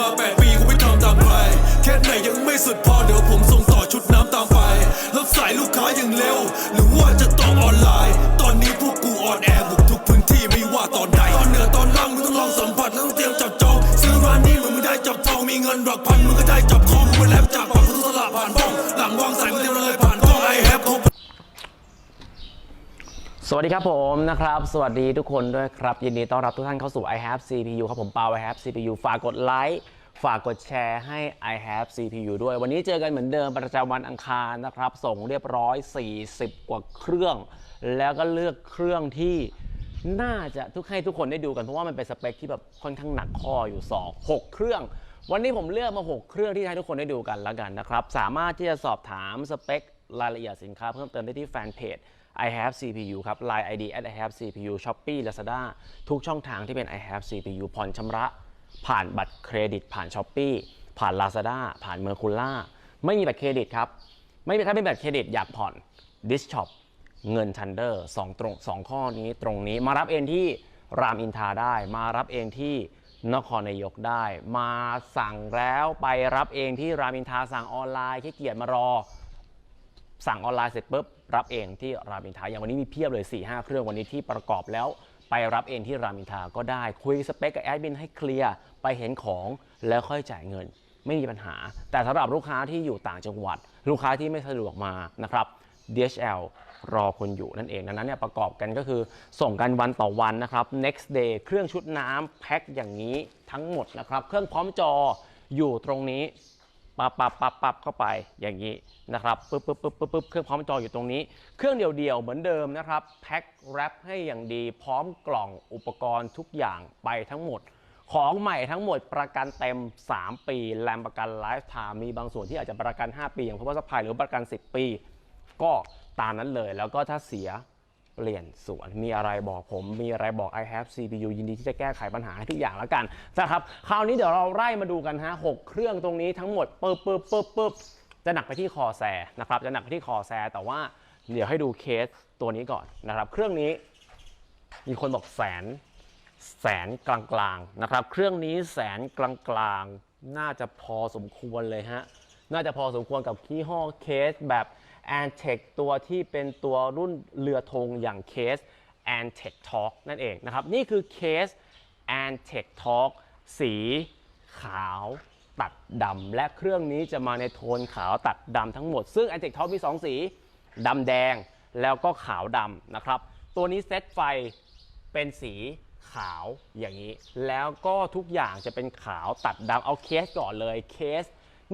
มา 8 ปีกูไม่ทำตามใครแค่ไหนยังไม่สุดพอเดี๋ยว วัสดีครับผมนะครับ สวัสดีทุกคนด้วยครับ ยินดีต้อนรับทุกท่านเข้าสู่ i have CPU ครับผมเปา i have CPU ฝากกดไลค์ฝากกดแชร์ให้ i have CPU ด้วย วันนี้เจอกันเหมือนเดิมประจำวันอังคารนะครับ ส่งเรียบร้อย 40 กว่าเครื่อง แล้วก็เลือกเครื่องที่น่าจะทุกให้ทุกคนได้ดูกันเพราะว่ามันเป็นสเปคที่แบบค่อนข้างหนักข้ออยู่2 6เครื่อง วันนี้ผมเลือกมา 6 เครื่องที่ให้ทุกคนได้ดูกันแล้วกันนะครับ สามารถที่จะสอบถามสเปครายละเอียดสินค้าเพิ่มเติมได้ที่แฟนเพจ I have CPU ครับ Line ID at I have CPU Shopee Lazada ทุกช่องทางที่เป็น I have CPU ผ่อนชำระ ผ่านบัตรเครดิต ผ่าน Shopee ผ่าน Lazada ผ่าน Mercula ไม่มีบัตรเครดิตครับ ไม่มีถ้าเป็นบัตรเครดิตอยากผ่อน Dis Shop เงิน Thunder สองตรงสองข้อนี้ตรงนี้มารับเองที่รามอินทราได้ มารับเองที่นครนายกได้ มาสั่งแล้วไปรับเองที่รามอินทราสั่งออนไลน์ขี้เกียจมารอ สั่งออนไลน์เสร็จปุ๊บ รับเองที่รามอินทราอย่างวันนี้มีเพียบเลย4 5เครื่องวันนี้ที่ประกอบแล้ว ไปรับเองที่รามอินทราก็ได้คุยสเปคกับแอดมินให้เคลียร์ไปเห็นของแล้วค่อยจ่ายเงิน ไม่มีปัญหา แต่สำหรับลูกค้าที่อยู่ต่างจังหวัด ลูกค้าที่ไม่สะดวกมานะครับ DHL รอคนอยู่นั่นเองดังนั้นเนี่ยประกอบกันก็คือส่งกันวันต่อวันนะครับ next day เครื่องชุดน้ำแพ็คอย่างนี้ทั้งหมดนะครับ เครื่องพร้อมจออยู่ตรงนี้ ปับปับปับปับเข้าไปอย่างนี้นะครับปึ๊บปึ๊บปึ๊บปึ๊บปึ๊บเครื่องพร้อมจออยู่ตรงนี้ เครื่องเดียวๆเหมือนเดิมนะครับแพ็คแรปให้อย่างดีพร้อมกล่องอุปกรณ์ทุกอย่างไปทั้งหมด ของใหม่ทั้งหมดประกันเต็ม 3 ปีแรมประกันไลฟ์ไทม์มีบางส่วนที่อาจจะประกัน 5 ปี อย่างพวกสปายหรือประกัน 10 ปี ก็ตามนั้นเลยแล้วก็ถ้าเสีย เปลี่ยนส่วน มีอะไรบอกผม มีอะไรบอก I have CPU ยินดีที่จะแก้ไขปัญหาให้ทุกอย่างแล้วกันนะครับ คราวนี้เดี๋ยวเราไล่มาดูกันฮะหกเครื่องตรงนี้ทั้งหมดปึ๊บปึ๊บปึ๊บปึ๊บจะหนักไปที่คอแซนะครับ จะหนักไปที่คอแซแต่ว่าเดี๋ยวให้ดูเคสตัวนี้ก่อนนะครับ เครื่องนี้มีคนบอกแสนแสนกลางๆนะครับ เครื่องนี้แสนกลางๆ น่าจะพอสมควรเลยฮะ น่าจะพอสมควรกับยี่ห้อเคสแบบ a n t e c ตัวที่เป็นตัวรุ่นเรือธงอย่างเคส a n t e c Talk นั่นเองนะครับ นี่คือเคส a n t e c Talk สีขาวตัดดำและเครื่องนี้จะมาในโทนขาวตัดดำทั้งหมด ซึ่ง a n t e c Talk มี 2 สีดำแดงแล้วก็ขาวดำนะครับ ตัวนี้เซตไฟเป็นสีขาวอย่างนี้ แล้วก็ทุกอย่างจะเป็นขาวตัดดำเอาเคสก่อนเลยเคส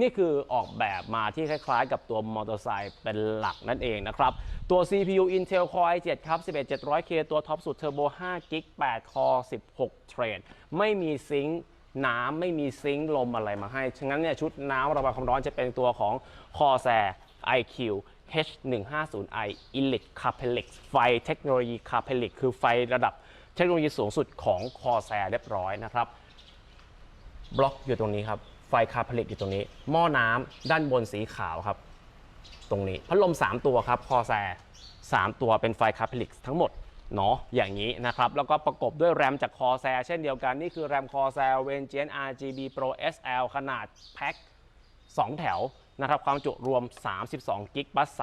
นี่คือออกแบบมาที่คล้ายๆ กับตัวมอเตอร์ไซค์เป็นหลักนั่นเองนะครับ ตัว CPU Intel Core i7 ครับ 11700K ตัวท็อปสุด Turbo 5 g 8 Core 16 เทรดไม่มีซิงค์น้ำไม่มีซิงค์ลมอะไรมาให้ ฉะนั้นเนี่ยชุดน้ำระบายความร้อนจะเป็นตัวของ Corsair IQ H150i Elite Carpelix ไฟเทคโนโลยี Carpelix คือไฟระดับเทคโนโลยีสูงสุดของ Corsair เรียบร้อยนะครับ บล็อกอยู่ตรงนี้ครับ ไฟคาร์ผลิตอยู่ตรงนี้ หม้อน้ำด้านบนสีขาวครับ ตรงนี้พัดลม 3 ตัวครับคอแซ3ตัวเป็นไฟคาร์ผลิตทั้งหมดเนาะอย่างนี้นะครับ แล้วก็ประกบด้วยแรมจากคอแซเช่นเดียวกัน นี่คือแรมคอแซเวนเจน RGB Pro SL ขนาดแพ็ค2 แถวนะครับ ความจุรวม 32กิกบัส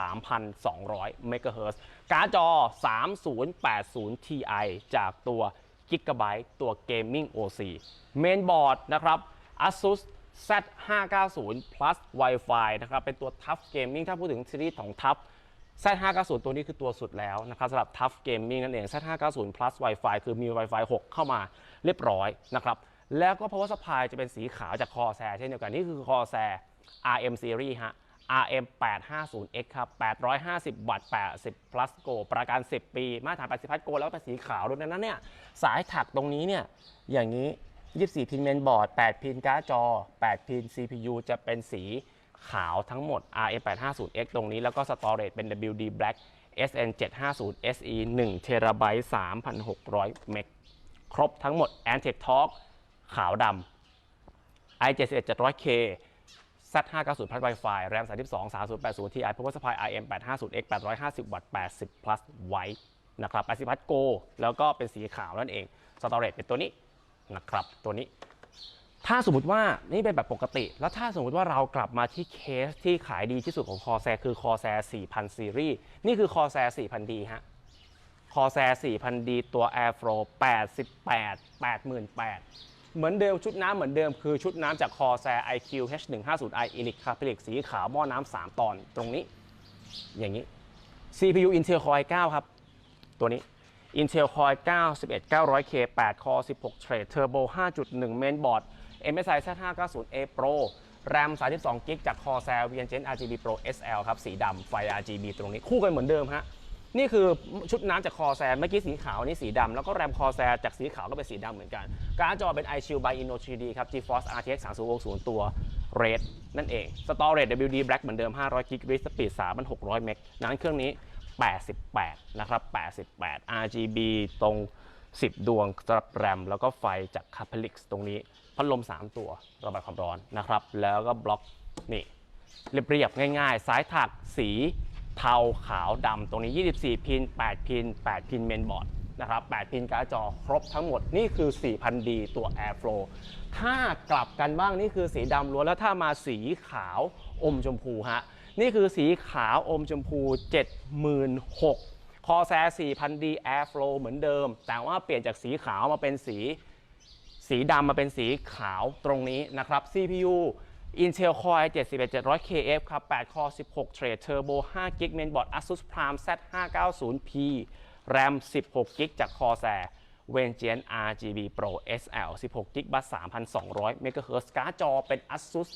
3,200เมกะเฮิรตซ์การ์ดจอ 3080 Ti จากตัว Gigabyte ตัว Gaming OC เมนบอร์ดนะครับ ASUS Z590 plus Wi-Fi นะครับ เป็นตัว Tough Gaming ถ้าพูดถึงซีรีส์ของ Tough Z590 ตัวนี้คือตัวสุดแล้วนะครับสำหรับ Tough Gaming นั่นเอง Z590 plus Wi-Fi คือมี Wi-Fi 6 เข้ามาเรียบร้อยนะครับ แล้วก็ power supply จะเป็นสีขาวจาก Corsair เช่นเดียวกัน นี่คือ Corsair RM Series ฮะ RM 850X ครับ 850 วัตต์ 80 plus go ประกัน 10 ปี มาตรฐาน 80 plus go แล้วเป็นสีขาวด้วยนั้นเนี่ย สายถักตรงนี้เนี่ย อย่างนี้ 24 พินเมนบอร์ด 8 พินการ์ดจอ 8 พิน CPU จะเป็นสีขาวทั้งหมด RM 850X ตรงนี้แล้วก็ Storage เป็น WD Black SN 750 SE 1 t b 3,600 เมกครบทั้งหมด Antec Talk ขาวดำ i 7 1 700K Z590 plus Wi-Fi RAM 32 3080 Ti Power Supply IM 850X 850 วัตต์80 plus White นะครับ80 plus Go แล้วก็เป็นสีขาวนั่นเอง Storage เป็นตัวนี้ นะครับ ตัวนี้ ถ้าสมมติว่านี่เป็นแบบปกติ แล้วถ้าสมมติว่าเรากลับมาที่เคสที่ขายดีที่สุดของคอแซคือคอแซ4,000 ซีรีส์ นี่คือคอแซ4,000ดีฮะคอแซ4,000ดีตัว Air Flow 88 88,000เหมือนเดิมชุดน้ำเหมือนเดิมคือชุดน้ำจากคอแซ IQ H150i e l i c คาพลิกสีขาวหม้อน้ำ3ตอนตรงนี้ อย่างนี้ CPU Intel Core i9 ครับ ตัวนี้ Intel Core i9 11 900K 8 Core 16 Thread Turbo 5.1 Mainboard MSI Z590A Pro RAM 32 GB จาก Corsair Vision RGB Pro SL ครับ สีดำไฟ RGB ตรงนี้คู่กันเหมือนเดิมฮะ นี่คือชุดน้ำจาก Corsair เมื่อกี้สีขาวนี่สีดำแล้วก็ RAM Corsair จากสีขาวก็เป็นสีดำเหมือนกัน การ์ดจอเป็น iShield by Inno 3D ครับ GeForce RTX 3060 ตัว Red นั่นเอง Storage WD Black เหมือนเดิม500 GB Read Speed 3,600เมกนั้นเครื่องนี้ 88 นะครับ 88 RGB ตรง 10 ดวงสำหรับแรมแล้วก็ไฟจาก c a p e l i x ตรงนี้พัดลม 3 ตัวระบายความร้อนนะครับ แล้วก็บล็อกนี่เรียบๆง่ายๆซ้ายถักสีเทาขาวดำตรงนี้ 24 พิน 8 พิน 8 พินเมนบอร์ดนะครับ 8 พินการ์ดจอครบทั้งหมดนี่คือ 4,000D ตัว Airflow ถ้ากลับกันบ้างนี่คือสีดำล้วนแล้วถ้ามาสีขาวอมชมพูฮะ นี่คือสีขาวอมชมพู 76,000คอแซ 4,000D Airflow เหมือนเดิม แต่ว่าเปลี่ยนจากสีขาวมาเป็นสี สีดำมาเป็นสีขาวตรงนี้นะครับ CPU Intel Core i7 1 7 0 0 kf ครับ 8 Core 16 Thread Turbo 5 g b Mainboard Asus Prime Z590P RAM 16 g b จาก Corsair v e n g e a n RGB Pro SL 16 g b บัส3,200 MHz การ์ดจอเป็น Asus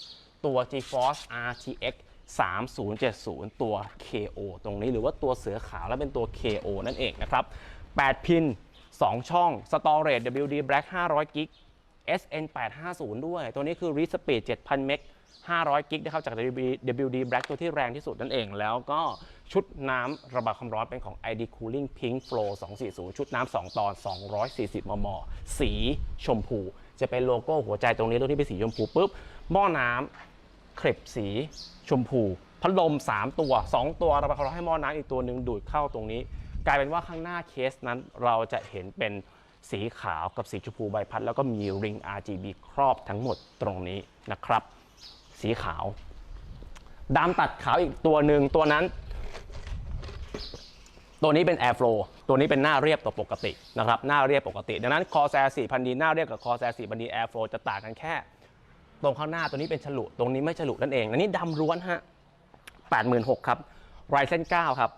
ตัว GeForce RTX 3070 ตัว KO ตรงนี้หรือว่าตัวเสือขาวและเป็นตัว KO นั่นเองนะครับ 8 พิน 2 ช่อง Storage WD Black 500 g b SN 850ด้วย ตัวนี้คือ Read Speed 7,000เมก500 กิกนะครับจาก WD WD Black ตัวที่แรงที่สุดนั่นเอง แล้วก็ชุดน้ำระบายความร้อนเป็นของ ID Cooling Pink Flow 240 ชุดน้ำ2ตอน 240 มม สีชมพู จะเป็นโลโก้หัวใจตรงนี้ตรงที่เป็นสีชมพูปุ๊บหม้อน้ำ เครบสีชมพูพัดลม 3 ตัว 2 ตัวเระบายความร้อนให้หม้อน้ำอีกตัวหนึ่งดูดเข้าตรงนี้ กลายเป็นว่าข้างหน้าเคสนั้นเราจะเห็นเป็นสีขาวกับสีชมพูใบพัด แล้วก็มีริง RGB ครอบทั้งหมดตรงนี้นะครับ สีขาวดำตัดขาวอีกตัวหนึ่งตัวนั้น ตัวนี้เป็น Airflow ตัวนี้เป็นหน้าเรียบตัวปกตินะครับหน้าเรียบปกติ ดังนั้น Corsair 4,000D หน้าเรียบกับ Corsair 4,000D Airflow จะต่างกันแค่ ตรงข้างหน้าตัวนี้เป็นฉลุ ตรงนี้ไม่ฉลุนั่นเอง อันนี้ดำล้วนฮะ86,000ครับ Ryzen 9 ครับ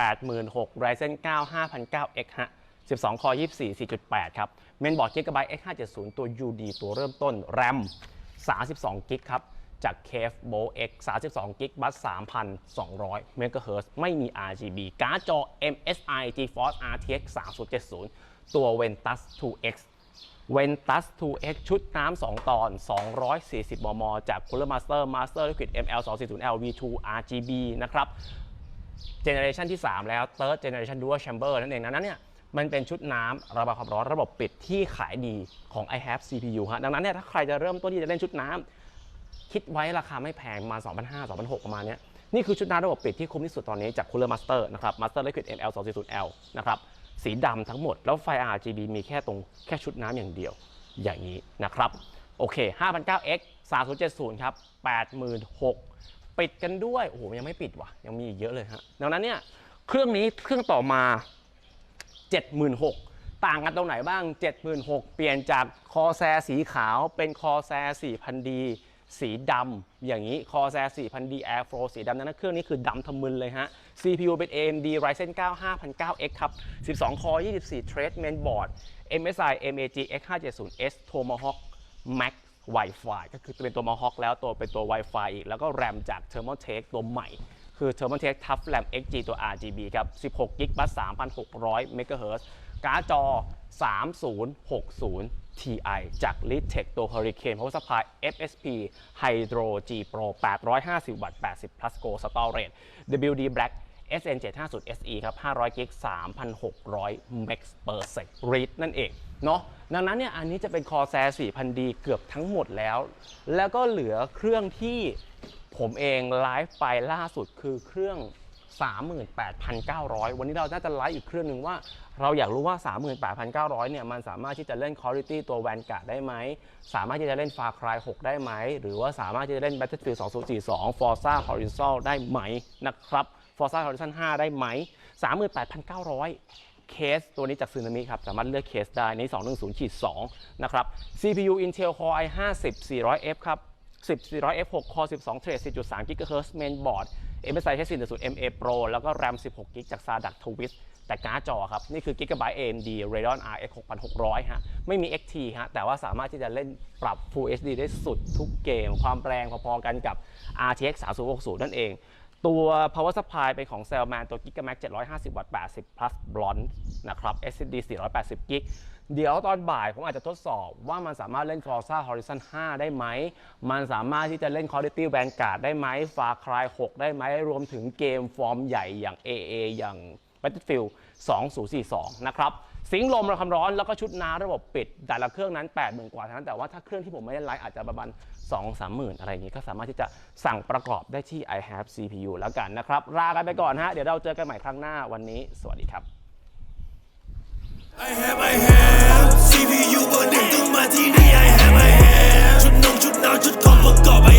86,000 Ryzen 9 5009X ฮะ 12 คอ 24 4.8 ครับ เมนบอร์ด Gigabyte X570 ตัว UD ตัวเริ่มต้น RAM 32 กิกครับ จาก Cave Bow X 32 กิกบัส 3,200 MHz ไม่มี RGB การ์ดจอ MSI GeForce RTX 3070 ตัว Ventus 2X Ventus 2X ชุดน้ำ2ตอน 240 มม จาก Cooler Master Master Liquid ML 240L V2 RGB นะครับ เจเนอเรชันที่ 3 แล้ว Third Generation Dual Chamber นั่นเองนะนั้นเนี่ยมันเป็นชุดน้ำระบายความร้อนระบบปิดที่ขายดีของ i have CPU ฮะ ดังนั้นเนี่ยถ้าใครจะเริ่มต้นที่จะเล่นชุดน้ำคิดไว้ราคาไม่แพงประมาณ2,500 2,600 ประมาณเนี้ยนี่คือชุดน้ำระบบปิดที่คุ้มที่สุดตอนนี้จาก Cooler Master นะครับ Master Liquid ML 240L นะครับ สีดำทั้งหมด แล้วไฟ RGB มีแค่ตรงแค่ชุดน้ำอย่างเดียวอย่างนี้นะครับ โอเค 5,900X 3070 ครับ 86,000 ปิดกันด้วย โอ้โห ยังไม่ปิดว่ะ ยังมีอีกเยอะเลยฮะ ดังนั้นเนี่ย เครื่องนี้เครื่องต่อมา 76,000 ต่างกันตรงไหนบ้าง 76,000 เปลี่ยนจากคอแซสีขาวเป็นคอแซ 4,000D สีดำอย่างนี้คอแซ 4,000D Airflow สีดำนั้นเครื่องนี้คือดำทะมึนเลยฮะ CPU เป็น AMD Ryzen 9 5009X ครับ 12 คอ 24 Thread Mainboard MSI MAG X570S Tomahawk Max Wi-Fi ก็คือเป็นตัว Tomahawk แล้วตัวเป็นตัว Wi-Fi อีก แล้วก็ RAM จาก Thermaltake ตัวใหม่คือ Thermaltake Tough RAM XG ตัว RGB ครับ 16 GB บัส3,600 MHz การ์ดจอ 3060 Ti จาก l i t e c h ตัว Hurricane Power Supply FSP Hydro G Pro 850 วัตต์ 80 plus Go Storage WD Black SN 750 SE ครับ 500 g b 3,600 Max per sec read นั่นเอง เนาะ ดังนั้นเนี่ย อันนี้จะเป็นคอแซ4,000 d เกือบทั้งหมดแล้ว แล้วก็เหลือเครื่องที่ผมเองไลฟ์ไปล่าสุดคือเครื่อง 38,900 วันนี้เราน่าจะไลฟ์อีกเครื่องหนึ่งว่า เราอยากรู้ว่า 38,900 เนี่ย มันสามารถที่จะเล่น Quality ตัว Vanguard ได้ไหม สามารถที่จะเล่น Far Cry 6 ได้ไหม หรือว่าสามารถที่จะเล่น Battlefield 2042 Forza Horizon ได้ไหมนะครับ Forza Horizon 5 ได้ไหม 38,900 เคสตัวนี้จากซึนามิครับ สามารถเลือกเคสได้ใน 210-2 นะครับ CPU Intel Core i50 400F ครับ10 400F 6 Core 12 Thread 4.3 GHz Mainboard MSI H410 MA Pro แล้วก็ RAM 16 GB จาก SADAC Twist แต่การ์ดจอครับ นี่คือ Gigabyte AMD Radeon RX 6600 ฮะ ไม่มี XT ฮะ แต่ว่าสามารถที่จะเล่นปรับ Full HD ได้สุดทุกเกม ความแรงพอๆกันกับ RTX 3060 นั่นเอง ตัว power supply เป็นของ Cellman ตัว Gigamax 750 วัตต์ 80 plus bronze นะครับ SSD 480 กิก เดี๋ยวตอนบ่ายผมอาจจะทดสอบว่ามันสามารถเล่น Forza Horizon 5 ได้ไหม มันสามารถที่จะเล่น Quality Vanguard ได้ไหม Far Cry 6 ได้ไหม รวมถึงเกมฟอร์มใหญ่อย่าง AA อย่าง Battlefield 2042 นะครับ สิงลมระคำร้อนแล้วก็ชุดน้ำระบบปิด แต่ละเครื่องนั้น8มื่นกว่าเท่านั้นแต่ว่าถ้าเครื่องที่ผมไม่ได้ไลฟ์อาจจะประมาณ2 3 0 0 0 0 อะไรอย่างนี้ ก็สามารถที่จะสั่งประกอบได้ที่ i have CPU แล้วกันนะครับลากันไปก่อนฮะเดี๋ยวเราเจอกันใหม่ครั้งหน้าวันนี้ สวัสดีครับ I have I have CPU เบอร์หนึ่งต้องมาที่นี่ I have I have ชุดนงชุดน้ำชุดของประกอบ I